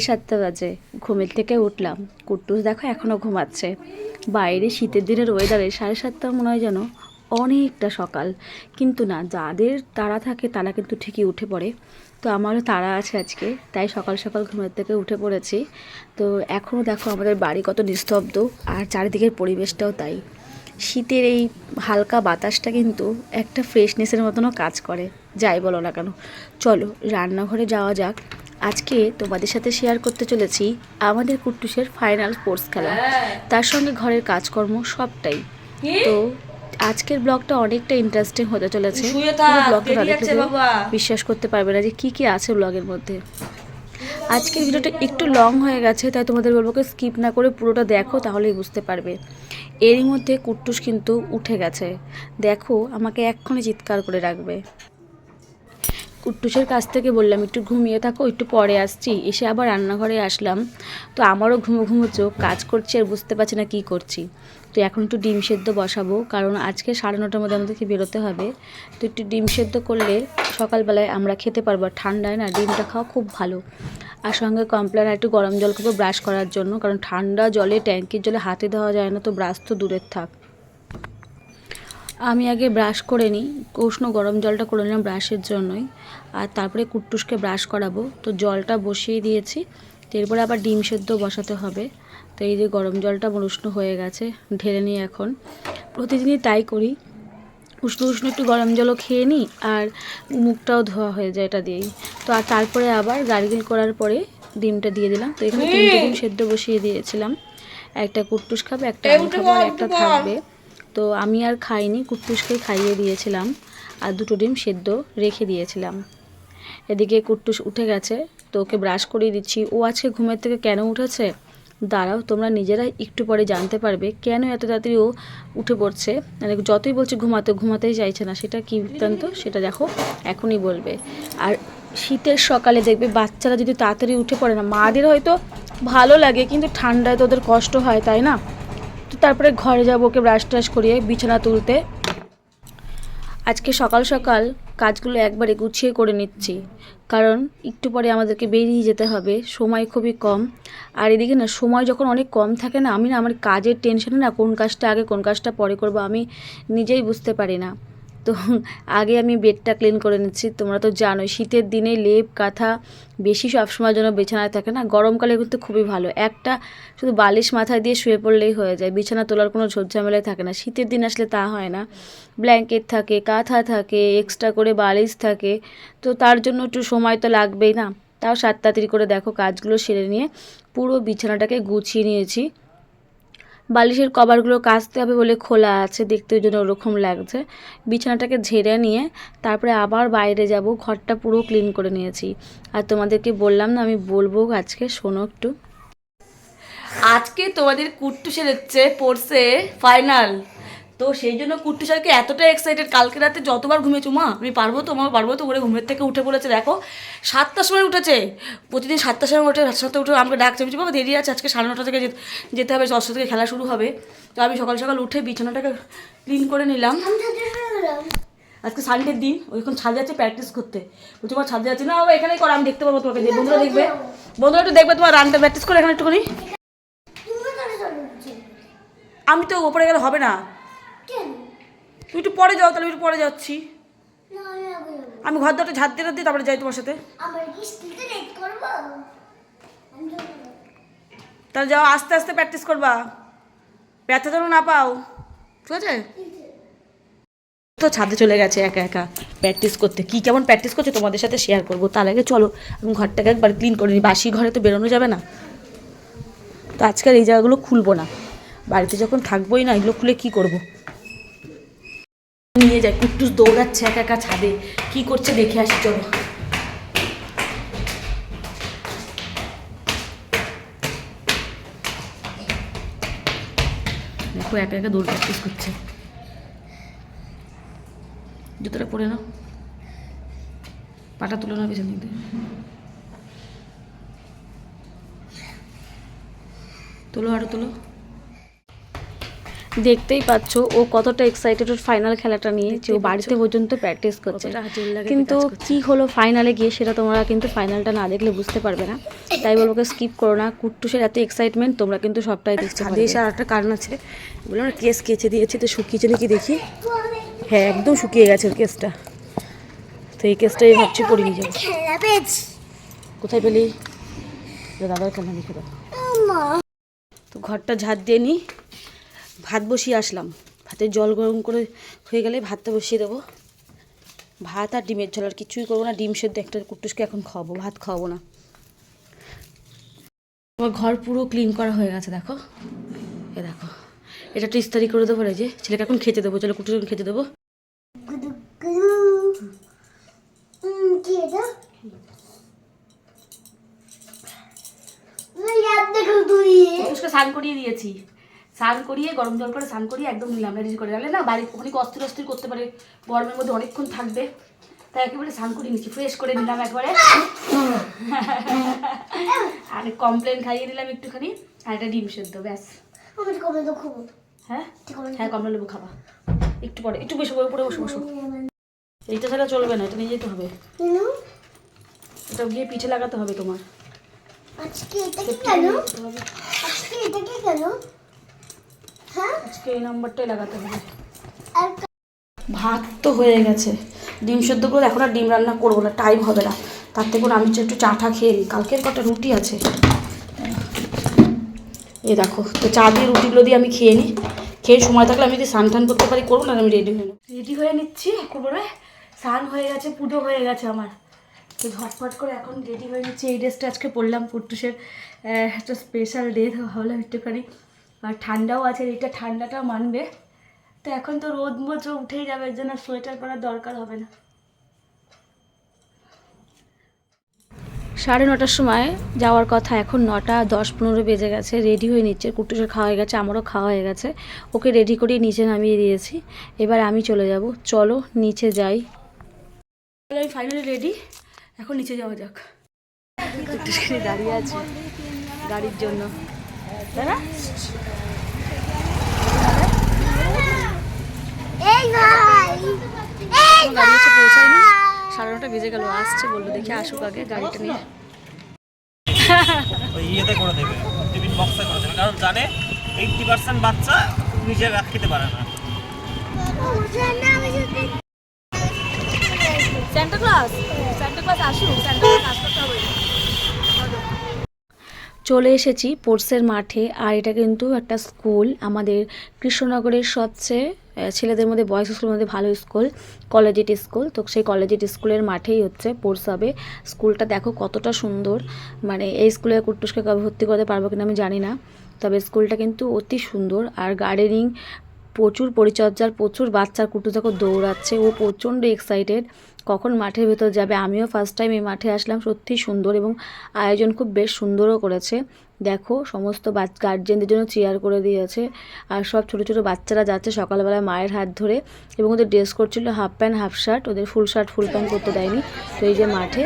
সাড়ে সাতটা বাজে। ঘুমের থেকে উঠলাম। কুট্টুস দেখো এখনও ঘুমাচ্ছে। বাইরে শীতের দিনের ওয়েদারে সাড়ে সাতটা মনে হয় যেন অনেকটা সকাল। কিন্তু না, যাদের তারা থাকে তারা কিন্তু ঠিকই উঠে পড়ে। তো আমারও তারা আছে আজকে, তাই সকাল সকাল ঘুমের থেকে উঠে পড়েছি। তো এখনও দেখো আমাদের বাড়ি কত নিস্তব্ধ, আর চারিদিকের পরিবেশটাও তাই। শীতের এই হালকা বাতাসটা কিন্তু একটা ফ্রেশনেসের মতনও কাজ করে। যাই বলো না কেন। চলো, রান্নাঘরে যাওয়া যাক। আজকে তোমাদের সাথে শেয়ার করতে চলেছি আমাদের কুট্টুসের ফাইনাল স্পোর্টস খেলা। তার সঙ্গে ঘরের কাজকর্ম সবটাই। তো আজকের ব্লগটা অনেকটা ইন্টারেস্টিং হতে চলেছে। ব্লগটা। বিশ্বাস করতে পারবে না যে কি কি আছে ব্লগের মধ্যে। আজকের ভিডিওটা একটু লং হয়ে গেছে তাই তোমাদের বলব স্কিপ না করে পুরোটা দেখো তাহলেই বুঝতে পারবে। এরই মধ্যে কুট্টুস কিন্তু উঠে গেছে। দেখো আমাকে এক্ষণে চিৎকার করে রাখবে। কুট্টুসের কাছ থেকে বললাম, একটু ঘুমিয়ে থাকো, একটু পরে আসছি। এসে আবার রান্নাঘরে আসলাম। তো আমারও ঘুমো ঘুমো চোখ, কাজ করছি আর বুঝতে পারছি না কী করছি। তো এখন একটু ডিম সেদ্ধ বসাবো, কারণ আজকে সাড়ে নটার মধ্যে আমাদেরকে বেরোতে হবে। তো একটু ডিম সেদ্ধ করলে সকালবেলায় আমরা খেতে পারব ঠান্ডায় না ডিমটা খাওয়া খুব ভালো। আর সঙ্গে কমপ্লেন, আর একটু গরম জল করব ব্রাশ করার জন্য, কারণ ঠান্ডা জলে ট্যাঙ্কির জলে হাতে দেওয়া যায় না, তো ব্রাশ তো দূরের থাক। আমি আগে ব্রাশ করে নিই। উষ্ণ গরম জলটা করে নিলাম ব্রাশের জন্যই। আর তারপরে কুট্টুসকে ব্রাশ করাবো। তো জলটা বসিয়ে দিয়েছি। তো এরপরে আবার ডিম সেদ্ধ বসাতে হবে। তো এই যে গরম জলটা আমার উষ্ণ হয়ে গেছে ঢেলে নিই এখন। প্রতিদিনই তাই করি। উষ্ণ উষ্ণ একটু গরম জলও খেয়ে নিই আর মুখটাও ধোয়া হয়ে যায় এটা দিয়েই। তো আর তারপরে আবার গার্গিল করার পরে ডিমটা দিয়ে দিলাম। তো এখানে তিনটে ডিম সেদ্ধ বসিয়ে দিয়েছিলাম। একটা কুট্টুস খাবে একটা আমি খাব আর একটা থাকবে। তো আমি আর খাইনি, কুট্টুসকে খাইয়ে দিয়েছিলাম আর দুটো ডিম সেদ্ধ রেখে দিয়েছিলাম। এদিকে কুট্টুস উঠে গেছে, তো ওকে ব্রাশ করিয়ে দিচ্ছি। ও আজকে ঘুমের থেকে কেন উঠেছে? দাঁড়াও, তোমরা নিজেরাই একটু পরে জানতে পারবে কেন এত তাড়াতাড়ি ও উঠে পড়ছে। মানে যতই বলছে ঘুমাতে, ঘুমাতেই চাইছে না, সেটা কী বৃত্তান্ত? সেটা দেখো, এখনই বলবে। আর শীতের সকালে দেখবে বাচ্চারা যদি তাড়াতাড়ি উঠে পড়ে না, মাদের হয়তো ভালো লাগে, কিন্তু ঠান্ডায় তো ওদের কষ্ট হয়, তাই না? তো তারপরে ঘরে যাব ওকে ব্রাশ ট্রাশ করিয়ে, বিছানা তুলতে। আজকে সকাল সকাল কাজগুলো একবারে গুছিয়ে করে নিচ্ছি। কারণ একটু পরে আমাদেরকে বেরিয়ে যেতে হবে, সময় খুবই কম। আর এদিকে না, সময় যখন অনেক কম থাকে না, আমি না আমার কাজের টেনশনে না কোন কাজটা আগে কোন কাজটা পরে করব, আমি নিজেই বুঝতে পারি না। তো আগে আমি বেডটা ক্লিন করে নিচ্ছি। তোমরা তো জানোই, শীতের দিনে লেপ, কাঁথা বেশি সবসময় যেন বিছানায় থাকে না। গরমকালে কিন্তু খুবই ভালো। একটা শুধু বালিশ মাথায় দিয়ে শুয়ে পড়লেই হয়ে যায়। বিছানা তোলার কোনো ঝোঁঝামেলাই থাকে না। শীতের দিন আসলে তা হয় না। ব্ল্যাঙ্কেট থাকে, কাঁথা থাকে, এক্সট্রা করে বালিশ থাকে। তো তার জন্য একটু সময় তো লাগবেই না। তাও সাত তাড়াতাড়ি করে দেখো কাজগুলো সেরে নিয়ে পুরো বিছানাটাকে গুছিয়ে নিয়েছি। বালিশের কভারগুলো কাচতে হবে বলে খোলা আছে দেখতে ওই জন্য ওরকম লাগছে। বিছানাটাকে ঝেড়ে নিয়ে তারপরে আবার বাইরে যাব, ঘরটা পুরো ক্লিন করে নিয়েছি। আর তোমাদেরকে বললাম না, আমি বলব আজকে, শোনো একটু। আজকে তোমাদের কুট্টু কুট্টুসের হচ্ছে পড়ছে ফাইনাল তো সেই জন্য কুট্টুসারকে এতটা এক্সাইটেড কালকে রাতে যতবার ঘুমিয়েছো মা আমি পারব তো মা পারব তো করে ঘুমের থেকে উঠে পড়েছে দেখো। সাতটার সময় উঠেছে। প্রতিদিন সাতটার সময় উঠে সাতটা উঠে আমাকে ডাকছে আমি বাবা দেরি আছে আজকে সাড়ে নটা থেকে যেতে হবে দশটা থেকে খেলা শুরু হবে। তো আমি সকাল সকাল উঠে বিছানাটাকে ক্লিন করে নিলাম। আজকে সানডের দিন ওইখানে ছাদে যাচ্ছে প্র্যাকটিস করতে। বলছি তোমার ছাদে যাচ্ছে না বাবা এখানেই করো আমি দেখতে পাবো তোমাকে বন্ধুরা দেখবে। বন্ধুরা একটু দেখবে তোমার রানটা প্র্যাকটিস করে এখানে একটুখানি। আমি তো ওপরে গেলে হবে না। তুমি একটু পরে যাও তাহলে একটু পরে যাচ্ছি। আমি ঘর দরটা ঝাড় দিয়ে দিই তারপরে যাই তোমার সাথে। তাহলে যাও আস্তে আস্তে প্র্যাকটিস করবা। ব্যথা যেন না পাও। ঠিক আছে? তো ছাদে চলে গেছে একা একা প্র্যাকটিস করতে। কি কেমন প্র্যাকটিস করছে তোমাদের সাথে শেয়ার করব। তার আগে চলো আমি ঘরটাকে একবার ক্লিন করে নিই। বাসি ঘরে তো বেরোনো যাবে না। তো আজকাল এই জায়গাগুলো খুলবো না। বাড়িতে যখন থাকবোই না এগুলো খুলে কি করব? নিয়ে যাই, কুট্টুস দৌড়াচ্ছে একা একা ছাদে। কি করছে দেখে আসি, চলো। দেখো, একা একা দৌড় প্র্যাকটিস করছে। জুতোটা পরে নাও। পাটা তুলে নাও পেছন দিকে তোলো আরও, তোলো। দেখতেই পাচ্ছ ও কতটা এক্সাইটেড ওর ফাইনাল খেলাটা নিয়ে যে ও বাড়িতে পর্যন্ত প্র্যাকটিস করছে। কিন্তু কি হলো ফাইনালে গিয়ে সেটা তোমরা কিন্তু ফাইনালটা না দেখলে বুঝতে পারবে না। তাই বলব স্কিপ করো না। কুট্টুসের এত এক্সাইটমেন্ট তোমরা কিন্তু সবটাই দেখছ ছাদে এসে আর একটা কারণ আছে। বললাম না কেস কেচে দিয়েছি তো শুকিয়েছে নাকি দেখি? হ্যাঁ একদম শুকিয়ে গেছে ওর কেসটা তো এই কেসটাই ভাবছি পরে নিয়ে যাব। কোথায় পেলি? দাদার খেলনা দেখে দাও। তো ঘরটা ঝাড় দিয়ে নিই ভাত বসিয়ে আসলাম। ভাতের জল গরম করে হয়ে গেলে ভাতটা বসিয়ে দেবো। ভাত আর ডিমের ঝোল, আর কিছুই করব না। ডিম সেদ্ধ একটা কুটুসকে এখন খাওয়াবো, ভাত খাওয়াবো না। আমার ঘর পুরো ক্লিন করা হয়ে গেছে, দেখো। এ দেখো, এটা ইস্তারি করে দেবো রে যে ছেলেকে এখন খেতে দেবো। চলো কুটুস খেতে দেবো। স্নান করিয়ে দিয়েছি। স্নান করিয়ে গরম জল করে স্নান করিয়ে একদম নিলাম রেডি করে গেলে না বাড়ি অনেক অস্থির অস্থির করতে পারে গরমের মধ্যে অনেকক্ষণ থাকবে। তাই একেবারে স্নান করিয়ে নিচ্ছি ফ্রেশ করে নিলাম একবারে। আর কমপ্লেন খাইয়ে দিলাম একটুখানি আর একটা ডিম সেদ্ধ ব্যাস। হ্যাঁ? হ্যাঁ কমলা লেবু খাবা। একটু পরে একটু বসে পরে বসে বসো। এইটা ছাড়া চলবে না এটা নিয়ে যেতে হবে। এটা গিয়ে পিঠে লাগাতে হবে তোমার। আজকে এটা কি কেন আজকে এটা কি কেন আজকে এই নাম্বারটাই লাগাতে হবে। ভাত তো হয়ে গেছে। ডিম সেদ্ধ করে এখন আর ডিম রান্না করব না টাইম হবে না। তার থেকে আমি একটু চাটা খেয়ে নিই। কালকের কটা রুটি আছে? এই দেখো তো চা দিয়ে রুটিগুলো দিয়ে আমি খেয়ে নিই। খেয়ে সময় থাকলে আমি যদি স্নান টান করতে পারি করব না আমি রেডি হয়ে নিই রেডি হয়ে নিচ্ছি একেবারে স্নান হয়ে গেছে পুজো হয়ে গেছে আমার। তো ঝটপট করে এখন রেডি হয়ে নিচ্ছি। এই ড্রেসটা আজকে পরলাম পুট্টুসের একটা স্পেশাল ডে ভাবলাম একটুখানি আর ঠান্ডাও আছে এটা ঠান্ডাটা মানবে। তো এখন তো রোদ মোজ উঠেই যাবে এর জন্য সোয়েটার পরার দরকার হবে না। সাড়ে নটার সময় যাওয়ার কথা এখন নটা দশ পনেরো বেজে গেছে রেডি হয়ে নিচ্ছে কুটুসের খাওয়া হয়ে গেছে আমারও খাওয়া হয়ে গেছে। ওকে রেডি করিয়ে নিচে নামিয়ে দিয়েছি। এবার আমি চলে যাব। চলো নিচে যাই। আমি ফাইনালি রেডি এখন নিচে যাওয়া যাক। দাঁড়িয়ে আছে গাড়ির জন্য। গাড়ি এসে পৌঁছায়নি। সাড়ে নটা বেজে গেল আসছে বলল দেখি আসুক আগে গাড়িটা নিয়ে। ওই ইয়েতে করে দেবে টিফিন বক্সে করে দেবে কারণ জানে এইটটি পার্সেন্ট বাচ্চা নিজে খেতে পারে না। না স্যান্টা ক্লাস স্যান্টা ক্লাস আসুক স্যান্টা ক্লাস আসতে হবে। চলে এসেছি পোর্সের মাঠে, আর এটা কিন্তু একটা স্কুল। আমাদের কৃষ্ণনগরের সবচেয়ে ছেলেদের মধ্যে বয়েজ স্কুলের মধ্যে ভালো স্কুল কলেজিয়েট স্কুল তো সেই কলেজিয়েট স্কুলের মাঠেই হচ্ছে পোর্স হবে। স্কুলটা দেখো কতটা সুন্দর। মানে এই স্কুলে কুটুসকে ভর্তি করতে পারব কিনা আমি জানি না। তবে স্কুলটা কিন্তু অতি সুন্দর। আর গার্ডেনিং প্রচুর পরিচর্যার প্রচুর বাচ্চার কুটু যখন দৌড়াচ্ছে। ও প্রচণ্ড এক্সাইটেড কখন মাঠের ভেতর যাবে? আমিও ফার্স্ট টাইম এই মাঠে আসলাম। সত্যি সুন্দর এবং আয়োজন খুব বেশ সুন্দরও করেছে। দেখো সমস্ত গার্জেনদের জন্য চেয়ার করে দিয়েছে। আর সব ছোটো ছোটো বাচ্চারা যাচ্ছে সকালবেলা মায়ের হাত ধরে এবং ওদের ড্রেস করছিল হাফ প্যান্ট হাফ শার্ট ওদের ফুল শার্ট ফুল প্যান্ট করতে দেয়নি। তো এই যে মাঠে।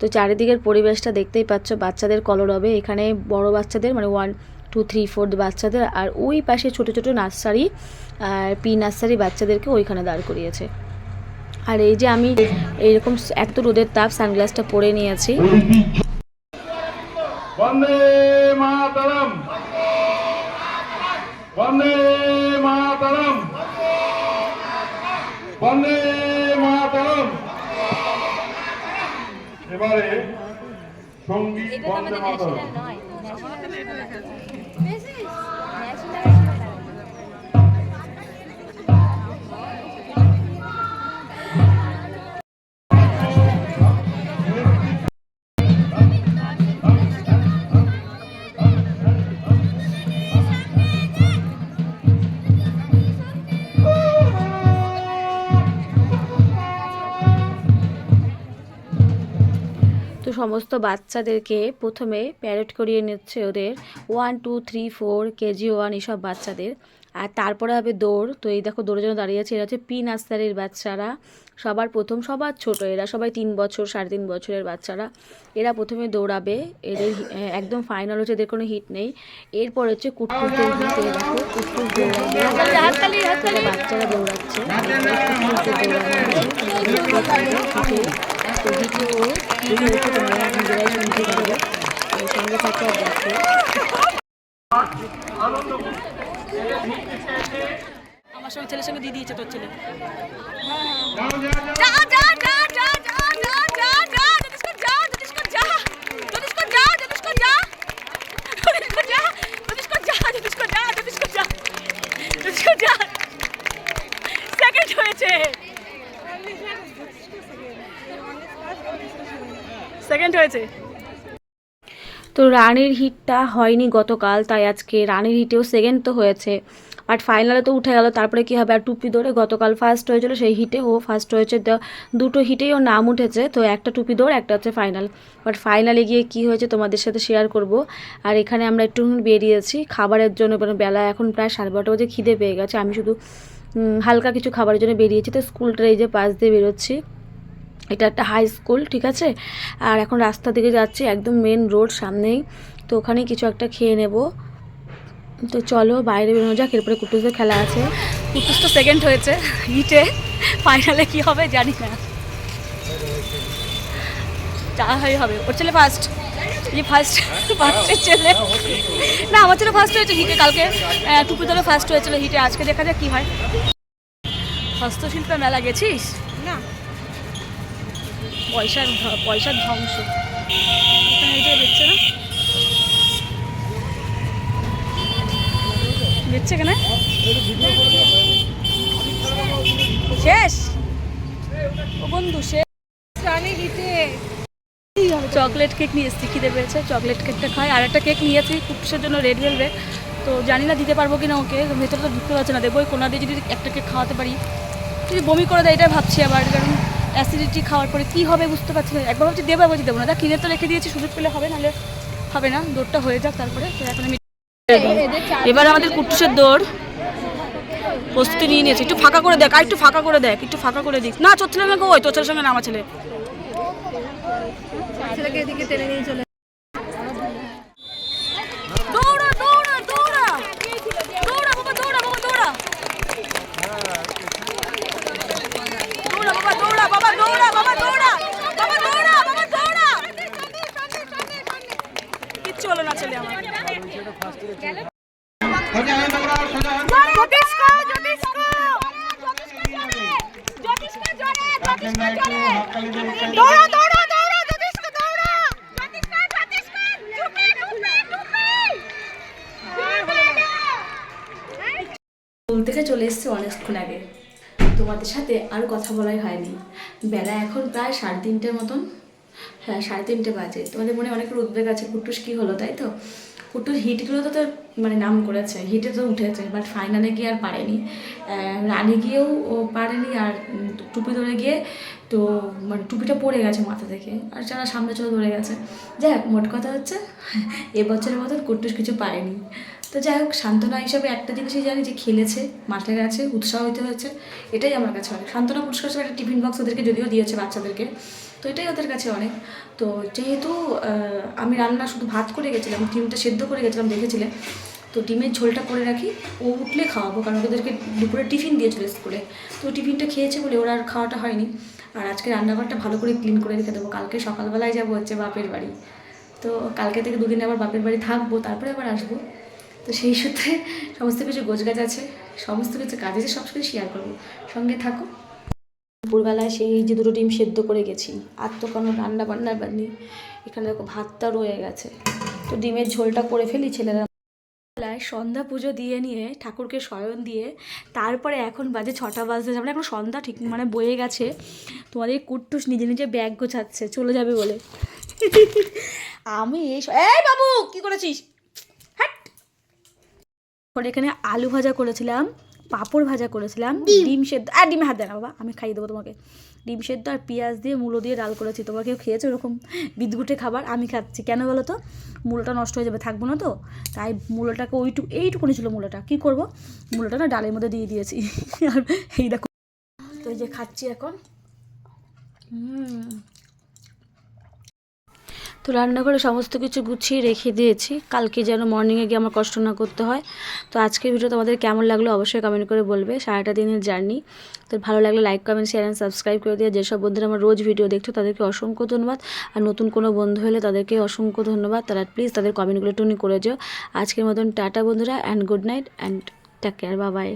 তো চারিদিকের পরিবেশটা দেখতেই পাচ্ছ বাচ্চাদের কলরবে এখানে বড় বাচ্চাদের মানে ওয়ান টু থ্রি ফোর্থ বাচ্চাদের আর ওই পাশে ছোট ছোটো নার্সারি আর পি নার্সারি বাচ্চাদেরকে ওইখানে দাঁড় করিয়েছে। আর এই যে আমি এইরকম এত রোদের তাপ সানগ্লাসটা পরে নিয়েছি। এবারে সংগীত বন্দে মাতরম। সমস্ত বাচ্চাদেরকে প্রথমে প্যারেড করিয়ে নিচ্ছে ওদের। One two three four KG one এসব বাচ্চাদের। আর তারপরে হবে দৌড়। তো এই দেখো দৌড়ের জন্য দাঁড়িয়ে আছে। এরা হচ্ছে পি নার্সারির বাচ্চারা। সবার প্রথম সবার ছোট। এরা সবাই তিন বছর সাড়ে তিন বছরের বাচ্চারা। এরা প্রথমে দৌড়াবে। এদের একদম ফাইনাল হচ্ছে। এদের কোনো হিট নেই। এরপর হচ্ছে কুটকুসদের হিট এই দেখো কুটকুস দৌড়াবে বাচ্চারা দৌড়াচ্ছে। তো হিটে ও কি হয়েছে তোমরা নিজেরাই শুনতে পারবে আমার সঙ্গে ছেলের সঙ্গে দিয়ে দিয়েছে তোর ছেলে সেকেন্ড হয়েছে সেকেন্ড হয়েছে। তো রানির হিটটা হয়নি গতকাল, তাই আজকে রানির হিটেও সেকেন্ড তো হয়েছে। বাট ফাইনালে তো উঠে গেল, তারপরে কি হবে? আর টুপি দৌড়ে গতকাল ফার্স্ট হয়েছিল, সেই হিটে ও ফার্স্ট হয়েছে। দুটো হিটেই ওর নাম উঠেছে, তো একটা টুপি দৌড় একটা হচ্ছে ফাইনাল বাট ফাইনালে গিয়ে কি হয়েছে তোমাদের সাথে শেয়ার করব। আর এখানে আমরা একটু বেরিয়েছি, খাবারের জন্য মানে বেলা এখন প্রায় সাড়ে বারোটা বাজে, খিদে পেয়ে গেছে। আমি শুধু হালকা কিছু খাবারের জন্য বেরিয়েছি, তো স্কুলটার এই যে পাশ দিয়ে বেরোচ্ছি। এটা একটা হাই স্কুল ঠিক আছে? আর এখন রাস্তা দিকে যাচ্ছি একদম মেন রোড সামনেই। তো ওখানেই কিছু একটা খেয়ে নেব। তো চলো বাইরে বেরোনো যাক এরপরে কুটুসদের খেলা আছে। কুটুস তো সেকেন্ড হয়েছে হিটে ফাইনালে কি হবে জানি না। যা হয় হবে। ওর ছেলে ফার্স্ট যে ফার্স্ট ফার্স্টের ছেলে। না আমার ছেলে ফার্স্ট হয়েছে হিটে কালকে টুপি দলে ফার্স্ট হয়েছিল হিটে আজকে দেখা যাক কি হয়। হস্তশিল্পের মেলা গেছিস? না। পয়সার পয়সার ধ্বংস। এখানে এইটাই দেখছে না? দেখছে কেন শেষ? ও বন্ধু, শেষ। চকলেট কেক নিয়ে এসেছি, খিদে পেয়েছে। চকলেট কেকটা খাই। আর একটা কেক নিয়েছি কুকুশের জন্য রেড ভেলভেট তো জানি না দিতে পারব কি না ওকে, ভেতরে তো ঢুকতে পারছে না। দেবো ওই কোনা দিয়ে যদি একটা কেক খাওয়াতে পারি। যদি বমি করে দেয়, এটাই ভাবছি আবার, কারণ অ্যাসিডিটি খাওয়ার পরে কী হবে বুঝতে পারছি না। একবার হচ্ছে দেবো বলছি দেবো না। কিনে তো রেখে দিয়েছি সুযোগ পেলে হবে নাহলে হবে না। দৌড়টা হয়ে যাক তারপরে এখন আমি এবার আমাদের কুটুসের দৌড়। প্রস্তুতি নিয়ে নিয়েছে। একটু ফাঁকা করে দেখ আর একটু ফাঁকা করে দেখ একটু ফাঁকা করে দিক। না চোর ছেলে আমাকে ওই তোর ছেলের সঙ্গে না আমার ছেলে দৌড়া দৌড়া দৌড়া দৌড়া বাবা দৌড়া বাবা দৌড়া দৌড়া বাবা দৌড়া বাবা দৌড়া বাবা দৌড়া বাবা দৌড়া বাবা দৌড়া কিচ্ছু হলো না ছেলে আমার স্কুল চলে এসেছে অনেকক্ষণ আগে? তোমাদের সাথে আর কথা বলাই হয়নি। বেলা এখন প্রায় সাড়ে তিনটের মতন। হ্যাঁ সাড়ে তিনটে বাজে। তোমাদের মনে অনেকের উদ্বেগ আছে কুটুস কী হলো, তাই তো? কুটুস হিটগুলো তো তোর মানে নাম করেছে, হিটে তো উঠেছে বাট ফাইনালে গিয়ে আর পারেনি। রানে গিয়েও ও পারেনি, আর টুপি ধরে গিয়ে তো মানে টুপিটা পড়ে গেছে মাথা থেকে, আর যারা সামনে চলে ধরে গেছে। যাই হোক, মোট কথা হচ্ছে এবছরের মতন কুটুস কিছু পারেনি। তো যাই হোক, সান্ত্বনা হিসাবে একটা জিনিসই জানি যে খেলেছে, মাঠে গেছে উৎসাহিত হয়েছে, এটাই আমার কাছে অনেক। সান্ত্বনা পুরস্কার হিসেবে একটা টিফিন বক্স ওদেরকে যদিও দিয়েছে বাচ্চাদেরকে, তো এটাই ওদের কাছে অনেক। তো যেহেতু আমি রান্না শুধু ভাত করে গেছিলাম, ডিমটা সেদ্ধ করে গেছিলাম, দেখেছিলে, তো ডিমের ঝোলটা করে রাখি, ও উঠলে খাওয়াবো, কারণ ওদেরকে দুপুরে টিফিন দিয়েছিল স্কুলে। তো টিফিনটা খেয়েছে বলে ওরা আর খাওয়াটা হয়নি। আর আজকে রান্নাঘরটা ভালো করে ক্লিন করে রেখে দেবো, কালকে সকালবেলায় যাব হচ্ছে বাপের বাড়ি। তো কালকে থেকে দুদিন আবার বাপের বাড়ি থাকব, তারপরে আবার আসব। তো সেই সূত্রে সমস্ত কিছু গোছগাছ আছে, সমস্ত কিছু কাজ আছে সব কিছু শেয়ার করব। সঙ্গে থাকো। দুপুরবেলায় সেই যে দুটো ডিম সেদ্ধ করে গেছি, আর তো কোনো রান্না বান্নার বানি এখানে দেখো ভাতটা রয়ে গেছে। তো ডিমের ঝোলটা করে ফেলি ছেলেরা। বেলায় সন্ধ্যা পুজো দিয়ে নিয়ে ঠাকুরকে শয়ন দিয়ে, তারপরে এখন বাজে ছটা বাজতে যাবে। এখন সন্ধ্যা ঠিক মানে বয়ে গেছে। তোমাদের কুট্টুস নিজে নিজে ব্যাগ গোছাচ্ছে, চলে যাবে বলে। আমি এই এই বাবু, কি করেছিস? পরে এখানে আলু ভাজা করেছিলাম পাঁপড় ভাজা করেছিলাম ডিম। সেদ্ধ আর ডিমে হাত দেয় না বাবা আমি খাইয়ে দেবো তোমাকে। ডিম সেদ্ধ আর পেঁয়াজ দিয়ে মূলো দিয়ে ডাল করেছি তোমরা কেউ খেয়েছো এরকম বিদগুটে খাবার? আমি খাচ্ছি। কেন বলো তো? মূলোটা নষ্ট হয়ে যাবে থাকব না তো? তাই মূলোটাকে ওইটুকু এইটুকুনি ছিল মূলোটা। কী করব? মূলোটা না ডালের মধ্যে দিয়ে দিয়েছি। আর এই দেখো তো এই যে খাচ্ছি এখন। হুম। তো রান্নাঘরে সমস্ত কিছু গুছিয়ে রেখে দিয়েছি, কালকে যেন মর্নিংয়ে গিয়ে আমার কষ্ট না করতে হয়। তো আজকের ভিডিও তোমাদের কেমন লাগল অবশ্যই কমেন্ট করে বলবে, সারাটা দিনের জার্নি তো ভালো লাগলে like comment share and subscribe করে দিয়ে যেসব বন্ধুরা আমার রোজ ভিডিও দেখছ, তাদেরকে অসংখ্য ধন্যবাদ। আর নতুন কোনো বন্ধু হলে তাদেরকে অসংখ্য ধন্যবাদ। তারা প্লিজ তাদের কমেন্টগুলো টুনি করে যাও। আজকের মতন টাটা বন্ধুরা and good night and take care Babai